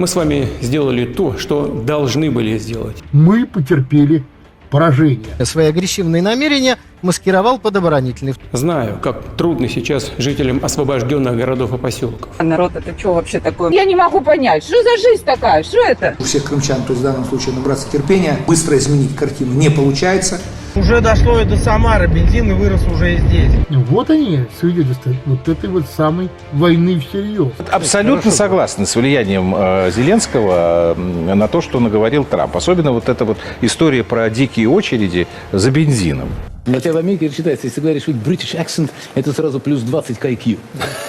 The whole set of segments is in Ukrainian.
Мы с вами сделали то, что должны были сделать. Мы потерпели поражение. Свои агрессивные намерения маскировал под оборонительный. Знаю, как трудно сейчас жителям освобожденных городов и поселков. А народ это что вообще такое? Я не могу понять, что за жизнь такая, что это? У всех крымчан, то есть в данном случае набраться терпения, быстро изменить картину не получается. Уже дошло и до Самары, бензин и вырос уже и здесь. Вот они, свидетельства вот этой вот самой войны всерьез. Абсолютно согласны с влиянием э, Зеленского э, на то, что наговорил Трамп. Особенно вот эта вот история про дикие очереди за бензином. Хотя в Америке это считается, если говоришь что British accent, это сразу плюс 20 к IQ.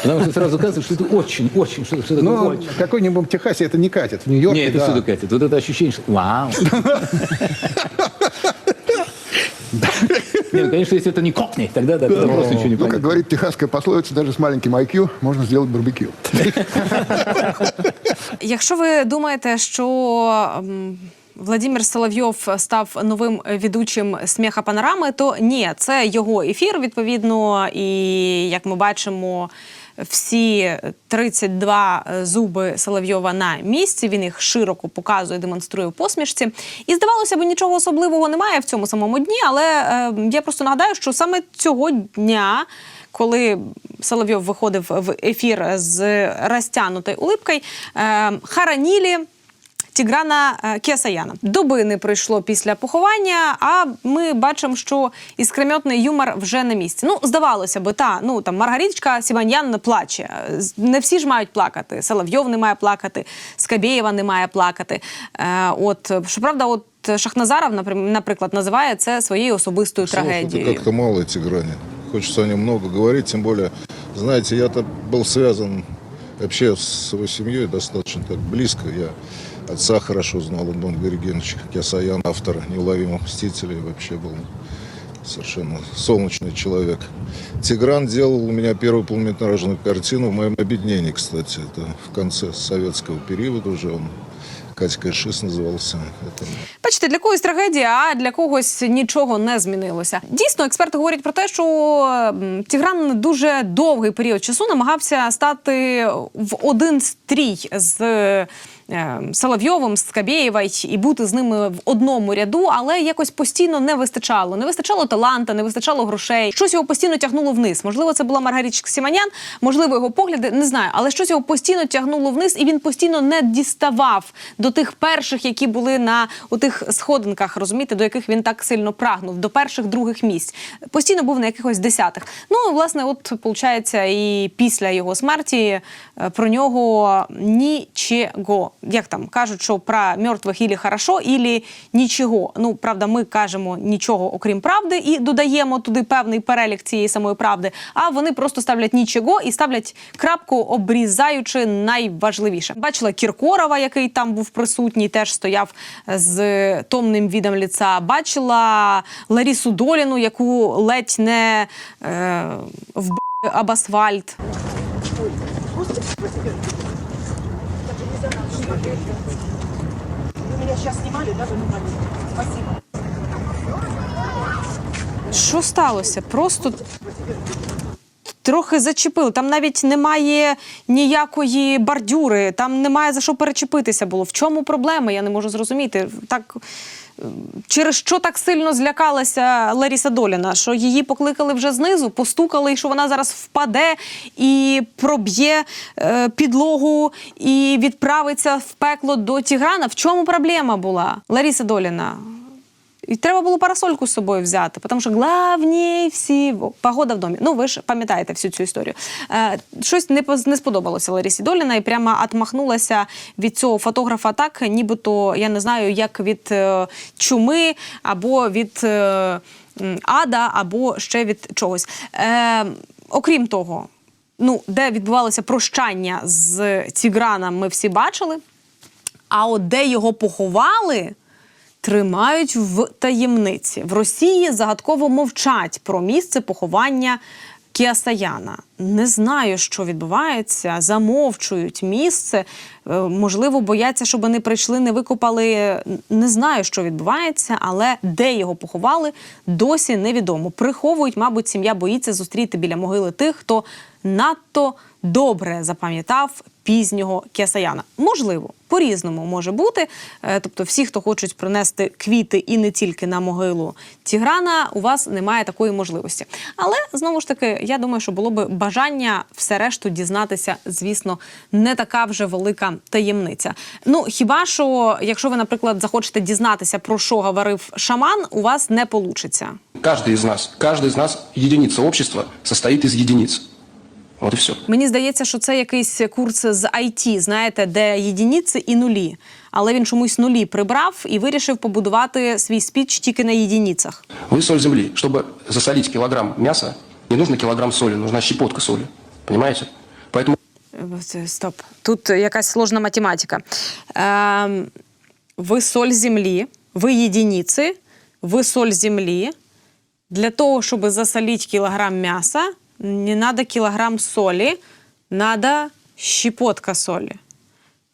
Потому что сразу оказывается, что это очень, очень, что, что Ну, очень. в какой-нибудь Техасе это не катит. В Нью-Йорке, Не, это да. всюду катит. Вот это ощущение, что вау. Не, ну, конечно, если это не кокни, тогда да, тогда просто ничего не Ну, как понятно. говорит техасская пословица, даже с маленьким IQ можно сделать барбекю. Якщо ви думаєте, що м, Владимир Соловйов став новим ведучим сміха панорами, то ні, це його ефір, відповідно, і як ми бачимо. Всі 32 зуби Соловйова на місці. Він їх широко показує, демонструє в посмішці. І здавалося б, нічого особливого немає в цьому самому дні. Але е, я просто нагадаю, що саме цього дня коли Соловйов виходив в ефір з розтягнутою улипкою, е, харанілі. Тіграна е, Кіасаяна. Доби не пройшло після поховання, а ми бачимо, що іскрометний юмор вже на місці. Ну, здавалося би, та ну там Маргариточка Сіманьян не плаче. Не всі ж мають плакати. Соловйов не має плакати, Скабєєва не має плакати. Е, от щоправда, от Шахназаров, наприклад, називає це своєю особистою трагедією. Как-то мало эти грани. Хочется о нем много говорить, тем более, знаете, я-то был связан вообще с его семьей достаточно так близко. Я отца хорошо знал, Антон Григорьевич Киасаян, автор «Неуловимых мстителей», вообще был совершенно солнечный человек. Тигран делал у меня первую полнометражную картину в моем объединении, кстати. Это в конце советского периода уже он Катька Шис назывался. Это Бачите, для когось трагедія, а для когось нічого не змінилося. Дійсно, експерти говорять про те, що м, Тігран дуже довгий період часу намагався стати в один стрій з. е, Соловйовим, з Скабєєва і бути з ними в одному ряду, але якось постійно не вистачало. Не вистачало таланта, не вистачало грошей. Щось його постійно тягнуло вниз. Можливо, це була Маргарічка Сіманян, можливо, його погляди не знаю, але щось його постійно тягнуло вниз, і він постійно не діставав до тих перших, які були на у тих сходинках, розумієте, до яких він так сильно прагнув, до перших других місць. Постійно був на якихось десятих. Ну, власне, от виходить, і після його смерті е, про нього нічого. Як там кажуть, що про мертвих ілі хорошо, ілі нічого. Ну, правда, ми кажемо нічого, окрім правди, і додаємо туди певний перелік цієї самої правди. А вони просто ставлять нічого і ставлять крапку, обрізаючи найважливіше. Бачила Кіркорова, який там був присутній, теж стояв з томним відом ліца. Бачила Ларісу Доліну, яку ледь не е, вб об асфальт. Що сталося? Просто трохи зачепили. Там навіть немає ніякої бордюри, там немає за що перечепитися було. В чому проблема? Я не можу зрозуміти. Так. Через що так сильно злякалася Ларіса Доліна, що її покликали вже знизу, постукали, і що вона зараз впаде і проб'є е, підлогу і відправиться в пекло до Тіграна. В чому проблема була? Ларіса Доліна. І треба було парасольку з собою взяти, тому що главні всі погода в домі. Ну, ви ж пам'ятаєте всю цю історію. Е, щось не, не сподобалося Ларісі Доліна і прямо отмахнулася від цього фотографа так, нібито я не знаю, як від е, чуми або від е, ада, або ще від чогось. Е, окрім того, ну, де відбувалося прощання з Тіграном, ми всі бачили. А от де його поховали, тримають в таємниці. В Росії загадково мовчать про місце поховання Кіасаяна. Не знаю, що відбувається, замовчують місце. Е, Можливо, бояться, щоб не прийшли, не викопали. Не знаю, що відбувається, але де його поховали, досі невідомо. Приховують, мабуть, сім'я боїться зустріти біля могили тих, хто надто добре запам'ятав пізнього Кесаяна. Можливо, по-різному може бути. Е, Тобто, всі, хто хочуть принести квіти і не тільки на могилу Тіграна, у вас немає такої можливості. Але знову ж таки, я думаю, що було би бажання все решту дізнатися, звісно, не така вже велика таємниця. Ну хіба що, якщо ви, наприклад, захочете дізнатися про що говорив шаман, у вас не получиться. Каждый из нас, каждый из нас, единица общества, состоит из единиц. Вот и все. Мені здається, що це якийсь курс з IT, знаєте, де єдиниці і нулі. Але він чомусь нулі прибрав і вирішив побудувати свій спіч тільки на єдиницях. Вы соль земли. Чтобы засолить килограмм мяса, не нужно килограмм соли, нужна щепотка соли. Понимаете? Поэтому Е, Стоп. Тут якась сложна математика. Ем, ви соль землі, ви єдиниці, ви соль землі. Для того, щоб засолити кілограм м'яса, не треба кілограм солі, треба щепотка солі.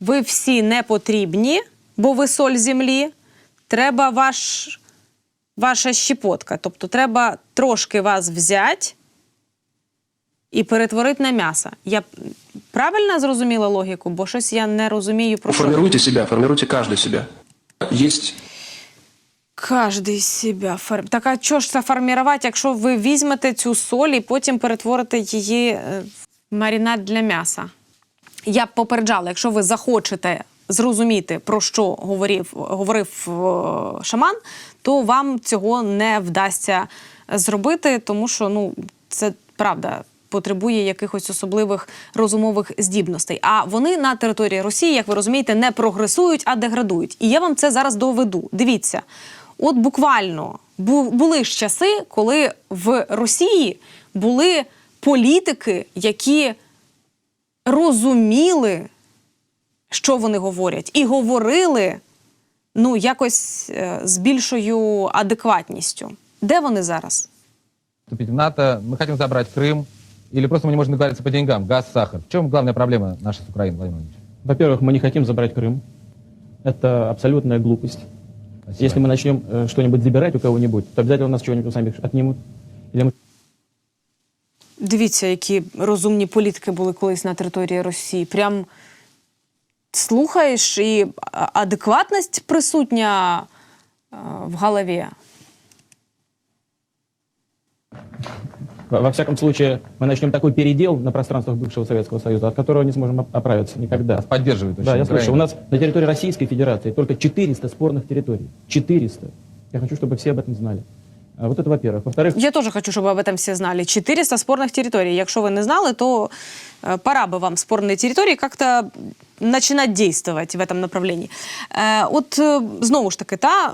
Ви всі не потрібні, бо ви соль землі. Треба ваш, ваша щепотка. Тобто треба трошки вас взяти і перетворити на м'ясо. Я правильно зрозуміла логіку, бо щось я не розумію про що. формируйте себя, формируйте каждый себя. Кожний себе фар... Так а що ж це формувати, якщо ви візьмете цю соль і потім перетворите її е, в маринад для м'яса? Я б попереджала, якщо ви захочете зрозуміти, про що говорив, говорив е, шаман, то вам цього не вдасться зробити, тому що ну, це правда. Потребує якихось особливих розумових здібностей. А вони на території Росії, як ви розумієте, не прогресують, а деградують. І я вам це зараз доведу. Дивіться, от буквально бу- були ж часи, коли в Росії були політики, які розуміли, що вони говорять, і говорили ну, якось е, з більшою адекватністю. Де вони зараз? Вступить в НАТО, мы хотим забрать Крым, или просто мы не можем договориться по деньгам, газ, сахар. В чем главная проблема наша с Украиной, Владимир Владимирович? Во-первых, мы не хотим забрать Крым. Это абсолютная глупость. Спасибо. Если мы начнем э, что-нибудь забирать у кого-нибудь, то обязательно у нас чего-нибудь сами отнимут. Или мы Дивіться, які розумні політики були колись на території Росії. Прям слухаєш, і а- адекватність присутня е, в голові. Во во всяком случае, мы начнем такой передел на пространствах бывшего Советского Союза, от которого не сможем оп- оправиться никогда. Поддерживает очень Да, я Украину. слышу. У нас на территории Российской Федерации только 400 спорных территорий. 400. Я хочу, чтобы все об этом знали. А Вот это во-первых. Во-вторых, Я теж хочу, щоб об этом всі знали. 400 спорних територій. Якщо ви не знали, то е, пора би вам спорні території как-то починати дійствувати в этом направлении. Е, от е, знову ж таки, та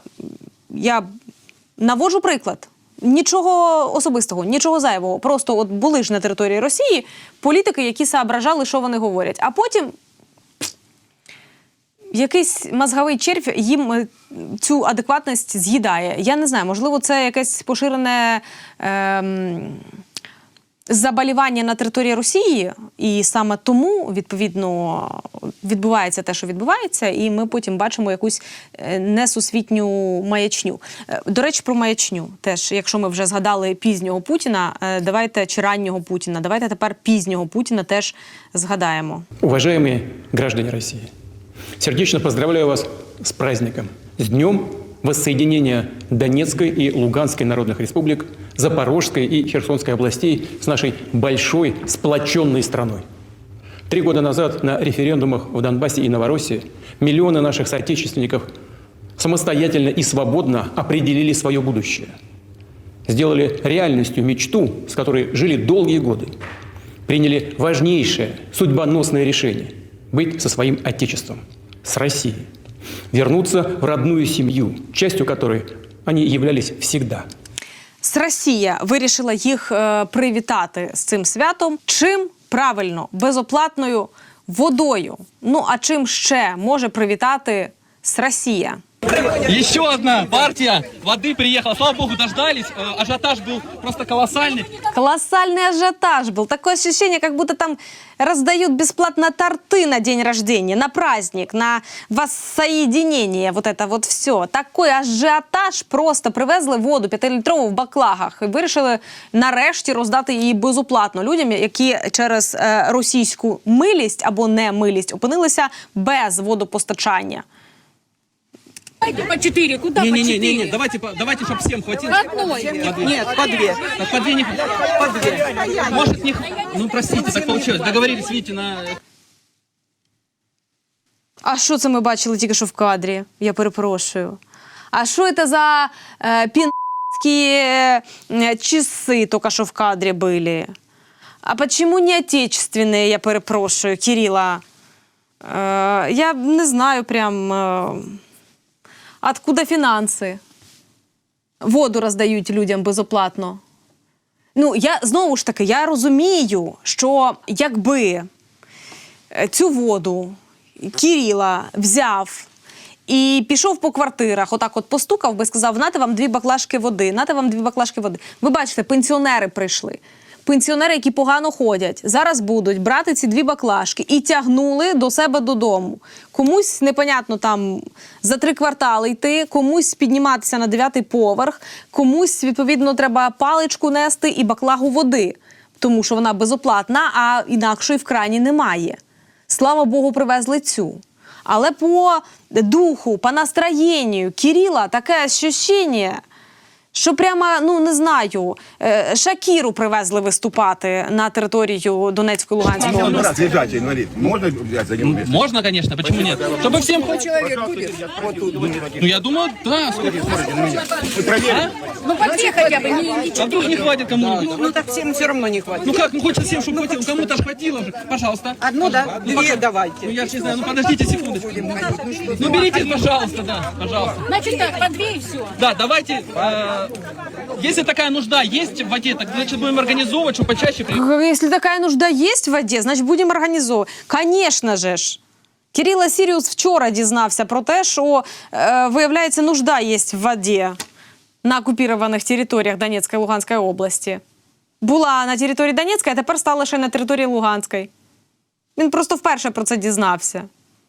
я наводжу приклад. Нічого особистого, нічого зайвого. Просто от були ж на території Росії політики, які соображали, що вони говорять. А потім якийсь мозговий червь їм е, цю адекватність з'їдає. Я не знаю, можливо, це якесь поширене ем, заболівання на території Росії, і саме тому відповідно відбувається те, що відбувається, і ми потім бачимо якусь е, несусвітню маячню. Е, До речі, про маячню теж, якщо ми вже згадали пізнього Путіна, е, давайте чи раннього Путіна, давайте тепер пізнього Путіна теж згадаємо. уважаемые граждане России, сердечно поздравляю вас с праздником, с Днем воссоединения Донецкой и Луганской народных республик, Запорожской и Херсонской областей с нашей большой сплоченной страной. Три года назад на референдумах в Донбассе и Новороссии миллионы наших соотечественников самостоятельно и свободно определили свое будущее. Сделали реальностью мечту, с которой жили долгие годы. Приняли важнейшее, судьбоносное решение – быть со своим Отечеством, с Россией. Вернуться в родную семью, частью которой они являлись всегда – Росія вирішила їх е, привітати з цим святом. Чим правильно, безоплатною водою. Ну а чим ще може привітати Росія? Еще одна партия воды приехала. Слава богу, дождались. Э, Ажиотаж был просто колоссальный. Колоссальный ажиотаж был. Такое ощущение, как будто там раздают бесплатно торты на день рождения, на праздник, на воссоединение. Вот это вот все. Такой ажіотаж просто привезли воду п'ятилітрову в баклагах і вирішили нарешті роздати її безоплатно людям, які через е, російську милість або немилість опинилися без водопостачання. По четыре, куда по Не-не-не, четыре? давайте, по- давайте, чтобы всем хватило. Одной. По две. Нет, по две. Так, по две не По две. Может, не х- Ну, простите, так получилось. Договорились, видите, на... А що це ми бачили тільки що в кадрі? Я перепрошую. А що це за е, пінські е, часи тільки що в кадрі були? А почему не отечественные, я перепрошую, Кирилла? Е, я не знаю прям, е, откуда фінанси. Воду роздають людям безоплатно. Ну, я знову ж таки, я розумію, що якби е, цю воду Кіріла взяв і пішов по квартирах, отак от постукав би, сказав: нате вам дві баклажки води, нате вам дві баклажки води. Ви бачите, пенсіонери прийшли. Пенсіонери, які погано ходять, зараз будуть брати ці дві баклажки і тягнули до себе додому. Комусь непонятно там за три квартали йти, комусь підніматися на дев'ятий поверх, комусь відповідно треба паличку нести і баклагу води, тому що вона безоплатна, а інакшої в крані немає. Слава Богу, привезли цю. Але по духу, по настроєнню Кирила таке ощущення, що прямо, ну не знаю, е, Шакіру привезли виступати на територію Донецької Луганської області. лежачий инвалид. Можно взять за него место? Можно, конечно, почему нет? Чтобы всем... Человек будет? Вот тут. Ну, я думаю, да. А? Ну, по две хотя бы. Не, не А вдруг не хватит кому-нибудь? Ну, так всем все равно не хватит. Ну как, ну хочется всем, чтобы хватило. Кому-то ж хватило же. Пожалуйста. Одну, да? Ну, Две пока- давайте. Ну я ж не знаю, ну подождите секундочку. Ну берите, пожалуйста, да, пожалуйста. Значит так, по две и все. Да, давайте, э, если такая нужда есть в воде, так значит будем организовывать, чтобы почаще при... Если такая нужда есть в воді, значить будемо організовувати. Звісно же ж. Кирило Сіріус вчора дізнався про те, що е, виявляється, нужда є в воді на окупованих територіях Донецької і Луганської області. Була на території Донецької, а тепер стала ще на території Луганської. Він просто вперше про це дізнався.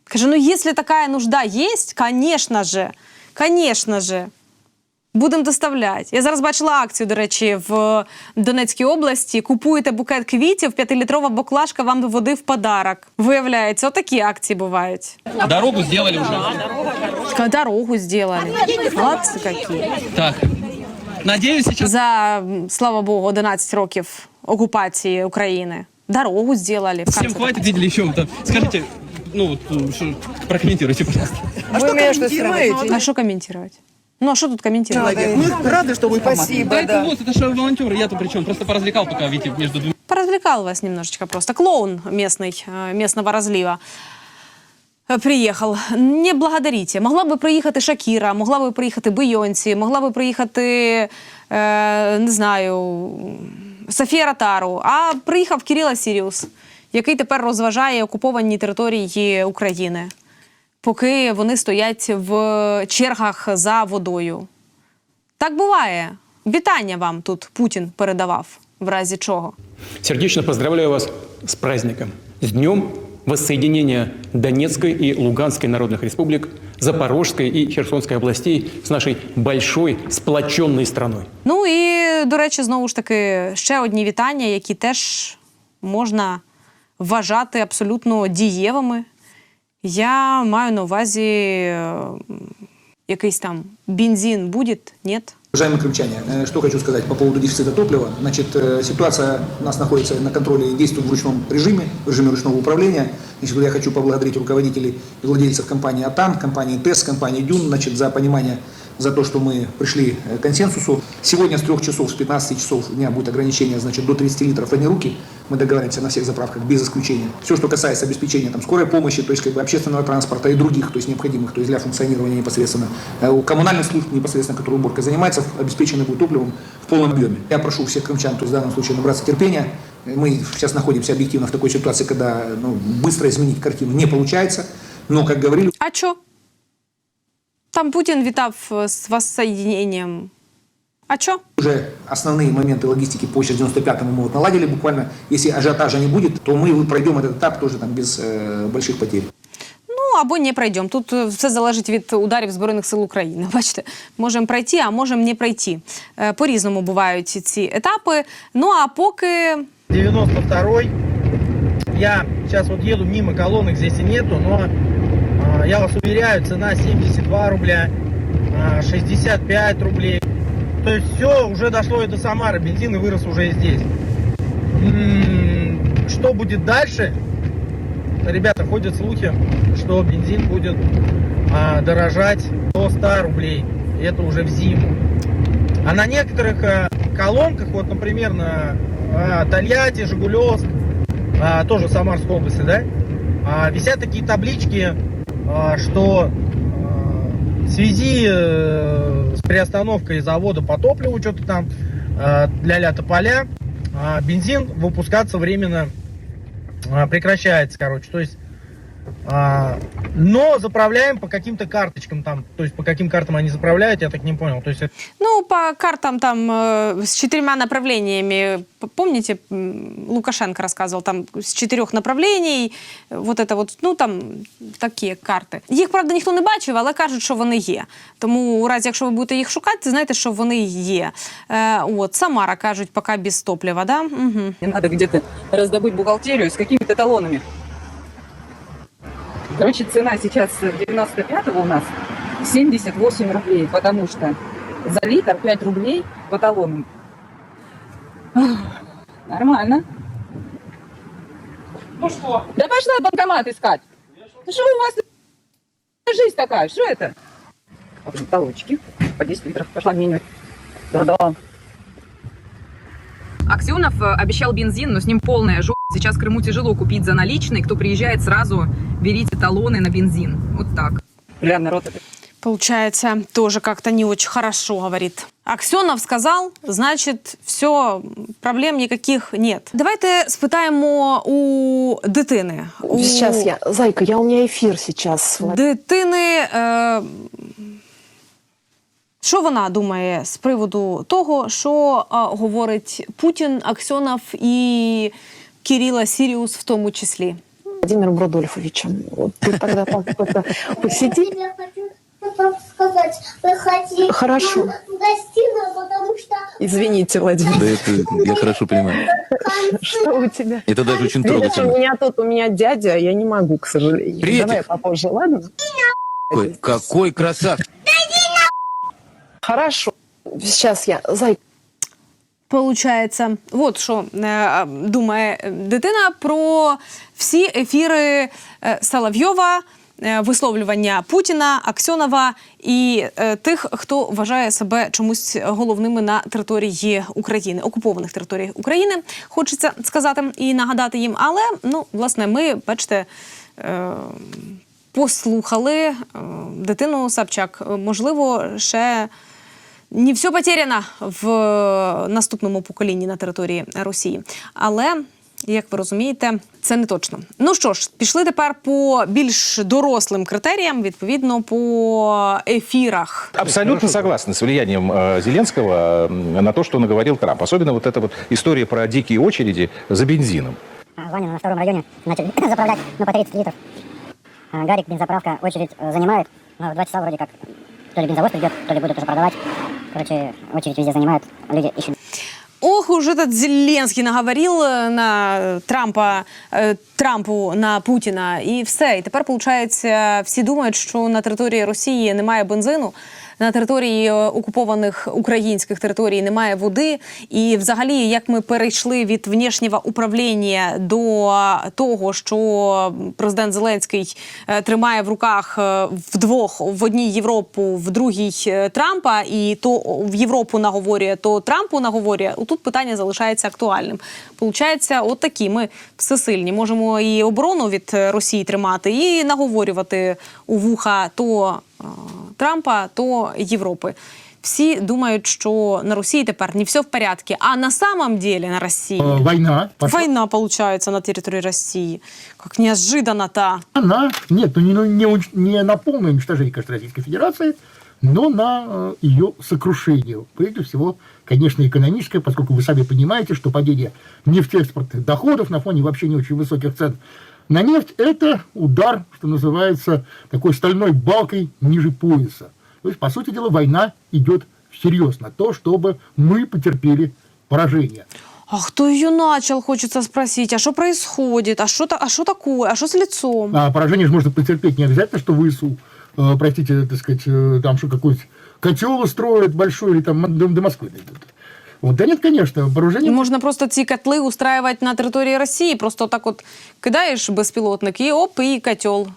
Каже: ну, якщо така нужда є, звісно же, звісно же. Будемо доставляти. Я зараз бачила акцію, до речі, в Донецькій області. Купуєте букет квітів, п'ятилітрова баклажка вам до води в подарок. Виявляється, отакі акції бувають. Дорогу сделали уже. Ка- Дорогу зробили. Молодці які. Так, надеюсь сейчас... За, слава Богу, 11 років окупації України. Дорогу зробили. в Всем конце хватит, видели еще там. Скажите, ну, вот, что, прокомментируйте, пожалуйста. А что комментируете? А що коментувати? Ну, а що тут коментувати? Мы рады, что вы Спасибо, Да, это вот, это же волонтеры, я тут при чем? Просто поразвлекал пока, видите, между двумя. Поразвлекал вас немножечко просто. Клоун местный, э, местного разлива. э, Приїхав. Не благодарите. Могла би приїхати Шакіра, могла би приїхати Бейонсі, могла би приїхати, е, не знаю, Софія Ротару. А приїхав Кирило Сіріус, який тепер розважає окуповані території України, поки вони стоять в чергах за водою. Так буває. Вітання вам тут Путін передавав, в разі чого. Сердечно поздравляю вас с праздником, с днем воссоединения Донецкой и Луганской народных республик, Запорожской и Херсонской областей с нашей большой сплоченной страной. Ну і, до речі, знову ж таки, ще одні вітання, які теж можна вважати абсолютно дієвими. Я маю на увазі е, якийсь там бензин буде, ні? Уважаемые крымчане, э, что хочу сказать по поводу дефицита топлива. Значит, э, ситуация у нас находится на контроле и действует в ручном режиме, в режиме ручного управления. Значит, я хочу поблагодарить руководителей и владельцев компании «Атан», компании ТЭС, компании «Дюн» значит, за понимание, за то, что мы пришли э, к консенсусу. Сегодня с 3 часов, с 15 часов дня будет ограничение значит, до 30 литров одни руки. Мы договариваемся на всех заправках без исключения. Все, что касается обеспечения там, скорой помощи, то есть как бы, общественного транспорта и других, то есть необходимых, то есть для функционирования непосредственно э, у коммунальных служб непосредственно, которые уборкой занимаются, обеспечены будут топливом в полном объеме. Я прошу всех крымчан, то есть в данном случае набраться терпения. Мы сейчас находимся объективно в такой ситуации, когда ну, быстро изменить картину не получается. Но, как говорили А чо? Там Путін вітав е, з воссоединенням. А чо? Уже основные моменты логистики по 95-му мы вот наладили буквально. Если ажиотажа не будет, то мы пройдем этот этап тоже там без э, больших потерь. Ну або не пройдемо. Тут е, все залежить від ударів Збройних сил України. Бачите, можемо пройти, а можемо не пройти. Е, По-різному бувають ці етапи. Ну а поки 92-й. Я сейчас вот еду мимо колонок, здесь и нету, но а, я вас уверяю, цена 72 рубля, а, 65 рублей. То есть все уже дошло и до Самары, бензин вырос уже здесь. М, Что будет дальше? Ребята, ходят слухи, что бензин будет а, дорожать до 100 рублей. Это уже в зиму. А на некоторых колонках, вот, например, на Тольятти, Жигулевск, а, тоже Самарской области, да, а, висят такие таблички, а, что а, в связи э, с приостановкой завода по топливу, что-то там, а, ля-ля тополя, а, бензин выпускаться временно а, прекращается, короче. То есть, а, но заправляем по каким-то карточкам там, то есть по каким картам они заправляют, я так не понял. То есть это Ну, по картам там э, с четырьмя направлениями. П- Помните, м, Лукашенко рассказывал, там с чотирьох направлений, е, вот это вот, ну там такі карти. Їх, правда, ніхто не бачив, але кажуть, що вони є. Тому, у разі, якщо ви будете їх шукати, знайте, що вони є. Е, от, Самара кажуть, поки без топлива, да? Угу. Мне надо где-то раздобыть бухгалтерию с какими-то талонами. Короче, цена сейчас 95-го у нас 78 рублей, потому что за литр 5 рублей по талонам. Нормально. Ну что? Да пошла банкомат искать. Ну что у вас жизнь такая? Что это? Вот Талончики по 10 литров. Пошла меню. Да-да. Аксенов э, обещал бензин, но с ним полная жопа. Сейчас в Крыму тяжело купить за наличные. Кто приезжает, сразу берите талоны на бензин. Вот так. Бля, народ это Получается, тоже как-то не очень хорошо говорит. Аксьонов сказав, значить, все, проблем ніяких нет. Давайте спитаємо у дитини. У Сейчас я, зайка, я у меня эфир сейчас. дитини. Е, що вона думає з приводу того, що е, говорить Путін, Аксьонов і Кирила Сіріус в тому числі? Владимиром Рудольфовичем. Вот ты тогда так это посиди. Я хочу вам сказать, вы хотите Хорошо. в гостиную, потому что Извините, Владимир. Да это я хорошо понимаю. Что у тебя? Это даже очень Видишь, у трогательно. меня тут, у меня дядя, я не могу, к сожалению. Приветик. Давай попозже, ладно? Какой, какой красавчик. Хорошо. Сейчас я, зайка. Получається, от що е, думає дитина про всі ефіри е, Соловйова, е, висловлювання Путіна, Аксьонова і е, тих, хто вважає себе чомусь головними на території України, окупованих територій України. Хочеться сказати і нагадати їм. Але ну, власне, ми бачите. Е, Послухали е, дитину Сапчак. Можливо, ще не все потеряно в наступному поколінні на території Росії. Але, як ви розумієте, це не точно. Ну що ж, пішли тепер по більш дорослим критеріям, відповідно по ефірах. Абсолютно согласны с влиянием э, Зеленского э, на то, что наговорил Трамп. Особенно вот эта вот история про дикие очереди за бензином. Ваня на втором районе начали заправлять, ну, по 30 литров. А, Гарик, бензоправка, очередь э, занимает. Ну, в два часа вроде как то ли бензовоз придет, то ли будут уже продавать. Короче, очередь везде занимают, люди ищут Ох, уже этот Зеленский наговорил е, на Трампа, е, Трампу на Путіна, і все. І тепер, виходить, всі думають, що на території Росії немає бензину. На території е, окупованих українських територій немає води, і взагалі, як ми перейшли від внішнього управління до того, що президент Зеленський е, тримає в руках е, вдвох в одній Європу, в другій е, Трампа, і то в Європу наговорює, то Трампу наговорює. Тут питання залишається актуальним. Получається, от такі ми всесильні. Можемо і оборону від е, Росії тримати, і наговорювати у вуха то Трампа, то Європи. всі думають, що на Росії тепер не все в порядку, а на самом деле на Росії Э, Война. пошла. война получается на территории России. Как неожиданно-то. Она, нет, ну не, ну, не, уч- не на полное уничтожение, конечно, Российской Федерации, но на э, ее сокрушение. Прежде всего, конечно, экономическое, поскольку вы сами понимаете, что падение нефтеэкспортных доходов на фоне вообще не очень высоких цен на нефть – это удар, что называется, такой стальной балкой ниже пояса. То есть, по сути дела, война идет всерьез на то, чтобы мы потерпели поражение. А кто ее начал, хочется спросить. А что происходит? А что, а что такое? А что с лицом? А поражение же можно потерпеть не обязательно, что ВСУ, э, простите, так сказать, э, там что какой-то котел устроит большой или там до, до Москвы дойдут. Вот, да нет, конечно, вооружение... Можна просто ці котли устраивать на території Росії. Просто так от кидаєш безпілотник і оп, і котел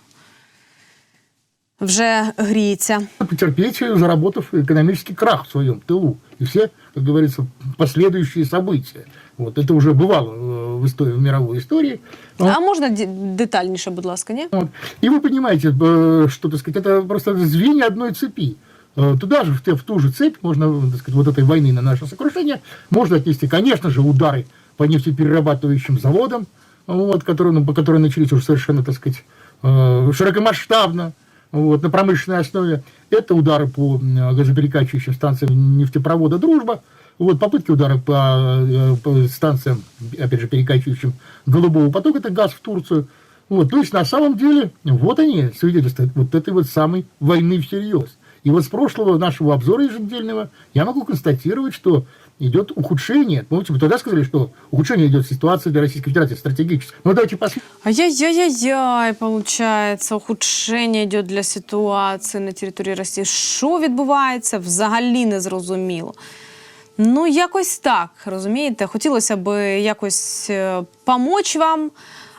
вже гріється. потерпеть, э, заработав экономический крах в своем тылу. И все, как говорится, последующие события. Вот это уже бывало э, в, истории, в мировой истории. А можна ді- детальніше, будь ласка, ні? Вот. И вы понимаете, э, что, так сказать, это просто звенья одной цепи. Э, Туда же, в, в ту же цепь, можно, так сказать, вот этой войны на наше сокрушение, можно отнести, конечно же, удары по нефтеперерабатывающим заводам, вот, которые, ну, которые начались уже совершенно, так сказать, э, широкомасштабно, вот, на промышленной основе. Это удары по м, газоперекачивающим станциям нефтепровода «Дружба», вот, попытки удара по, э, по станциям, опять же, перекачивающим голубого потока, это газ в Турцию. Вот, то есть, на самом деле, вот они, свидетельства вот этой вот самой войны всерьез. И вот с прошлого нашего обзора еженедельного я могу констатировать, что идет ухудшение. Помните, вы тогда сказали, что ухудшение идет ситуации для Российской Федерации стратегически. Ну, давайте посмотрим. Ай-яй-яй-яй, получається, ухудшення йде для ситуації на території Росії. Що відбувається, взагалі не зрозуміло. Ну, якось так, розумієте? Хотілося б якось е, помочь вам,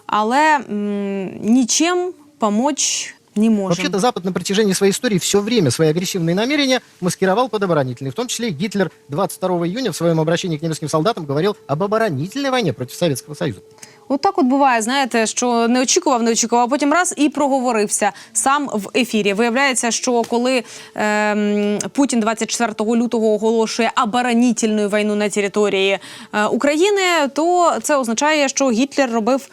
але м, нічим помочь не можем. Вообще-то Запад на протяжении своей истории все время свои агрессивные намерения маскировал под оборонительные. В том числе Гитлер 22 июня в своем обращении к немецким солдатам говорил об оборонительной войне против Советского Союза. От так от буває, знаєте, що не очікував, не очікував, а потім раз і проговорився сам в ефірі. Виявляється, що коли ем, Путін 24 лютого оголошує оборонітельну війну на території е, України, то це означає, що Гітлер робив.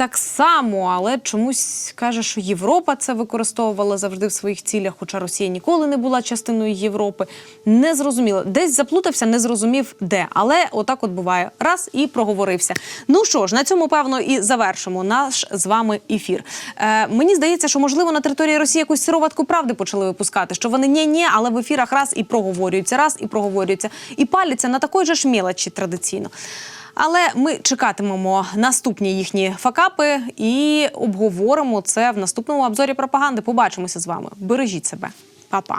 Так само, але чомусь каже, що Європа це використовувала завжди в своїх цілях, хоча Росія ніколи не була частиною Європи. Не зрозуміло, десь заплутався, не зрозумів де. Але отак от буває. Раз і проговорився. Ну що ж, на цьому певно і завершимо наш з вами ефір. Е, мені здається, що можливо на території Росії якусь сироватку правди почали випускати, що вони ні ні але в ефірах раз і проговорюються, раз і проговорюються, і паляться на такої же ж мелочі традиційно. Але ми чекатимемо наступні їхні факапи і обговоримо це в наступному обзорі пропаганди. Побачимося з вами. Бережіть себе, Па-па.